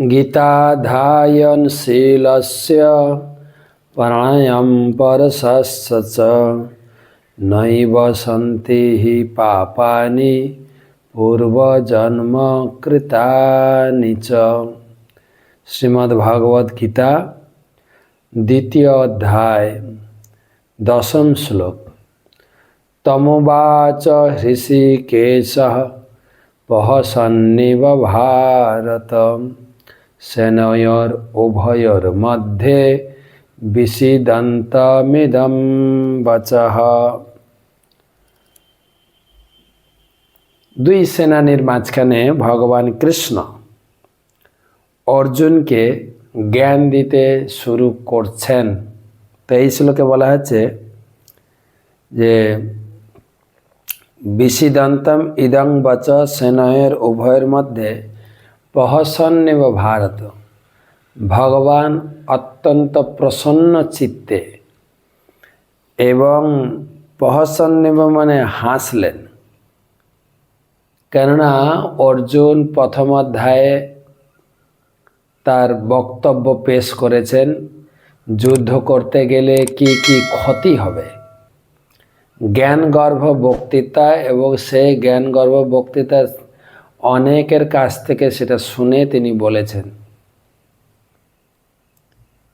गीताधायनशीलस्य प्राणयं च नैव सन्ति हि पापानि पूर्वजन्मकृतानि च। श्रीमद्भागवद्गीता द्वितीय अध्याय दशम श्लोक। तमुवाच हृषिकेशः पहसन्निव भारतम्। সেনয়োর উভয়োর মধ্যে বিষিদন্তমিদম বচঃ দুই সেনানির মাঝখানে ভগবান কৃষ্ণ অর্জুনকে জ্ঞান দিতে শুরু করছেন তো এই শ্লোকে বলা হচ্ছে যে বিশিদন্তম ইদং বচ সেনয়ের উভয়ের মধ্যে প্রহসন্নিব ভারত। ভগবান অত্যন্ত প্রসন্ন চিত্তে এবং প্রহসন্নিব মানে হাসলেন। কেননা অর্জুন প্রথম অধ্যায়ে তার বক্তব্য পেশ করেছেন, যুদ্ধ করতে গেলে কি কি ক্ষতি হবে? জ্ঞান গর্ভ বক্তৃতা এবং সেই জ্ঞান গর্ভ বক্তৃতা অনেকের কাছ থেকে সেটা শুনে তিনি বলেছেন।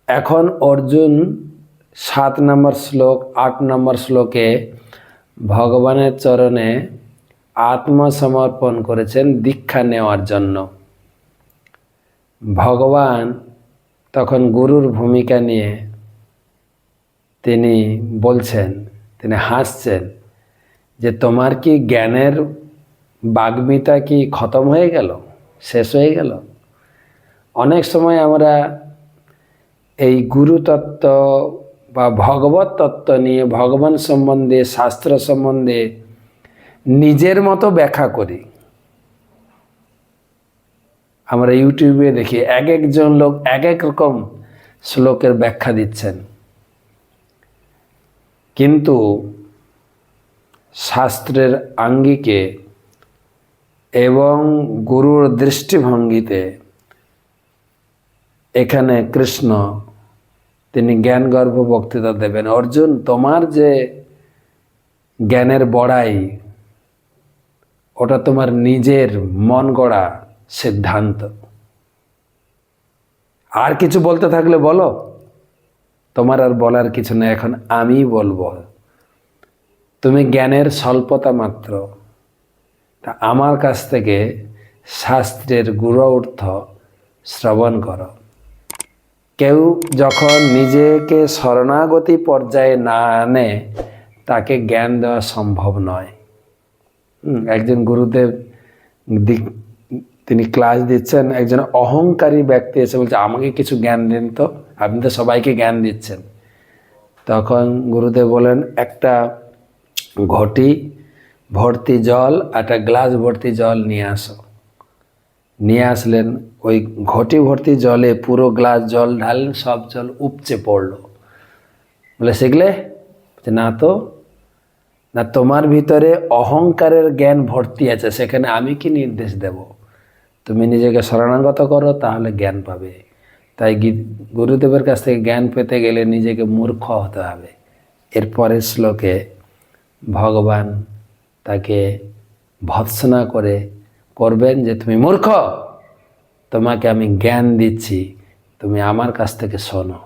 এখন অর্জুন সাত নম্বর শ্লোক, আট নম্বর শ্লোকে ভগবানের চরণে আত্মসমর্পণ করেছেন দীক্ষা নেওয়ার জন্য। ভগবান তখন গুরুর ভূমিকা নিয়ে তিনি বলছেন, তিনি হাসছেন যে তোমার কি জ্ঞানের বাগ্মিতা কি খতম হয়ে গেল? শেষ হয়ে গেল? অনেক সময় আমরা এই গুরুতত্ত্ব বা ভগবত তত্ত্ব নিয়ে, ভগবান সম্বন্ধে, শাস্ত্র সম্বন্ধে নিজের মতো ব্যাখ্যা করি। আমরা ইউটিউবে দেখি এক একজন লোক এক এক রকম শ্লোকের ব্যাখ্যা দিচ্ছেন। কিন্তু শাস্ত্রের আঙ্গিকে এবং গুরুর দৃষ্টিভঙ্গিতে এখানে কৃষ্ণ, তিনি জ্ঞান গর্ভ বক্তৃতা দেবেন। অর্জুন, তোমার যে জ্ঞানের বড়াই, ওটা তোমার নিজের মন গড়া সিদ্ধান্ত। আর কিছু বলতে থাকলে বলো? তোমার আর বলার কিছু নেই, এখন আমি বলব। তুমি জ্ঞানের স্বল্পতা মাত্র। তা আমার কাছ থেকে শাস্ত্রের গুরু অর্থ শ্রবণ করো। কেউ যখন নিজেকে শরণাগতি পর্যায়ে না আনে, তাকে জ্ঞান দেওয়া সম্ভব নয়। একজন গুরুদেব দিক তিনি ক্লাস দিচ্ছেন, একজন অহংকারী ব্যক্তি এসে বলছে, আমাকে কিছু জ্ঞান দিন তো, আপনি তো সবাইকে জ্ঞান দিচ্ছেন। তখন গুরুদেব বলেন, একটা ঘটি ভর্তি জল একটা গ্লাস ভর্তি জল নিয়ে আসো। নিয়ে আসলেন ওই ঘটি ভর্তি জলে পুরো গ্লাস জল ঢাললেন সব জল উপচে পড়ল। বলে, শিখলে? না তো। না, তোমার ভিতরে অহংকারের জ্ঞান ভর্তি আছে, সেখানে আমি কি নির্দেশ দেব? তুমি নিজেকে শরণাগত করো, তাহলে জ্ঞান পাবে। তাই গুরুদেবের কাছ থেকে জ্ঞান পেতে গেলে নিজেকে মূর্খ হতে হবে। এর পরের শ্লোকে ভগবান তাকে ভৎসনা করে করবেন যে, তুমি মূর্খ, তোমাকে আমি জ্ঞান দিচ্ছি, তুমি আমার কাছ থেকে শোনো।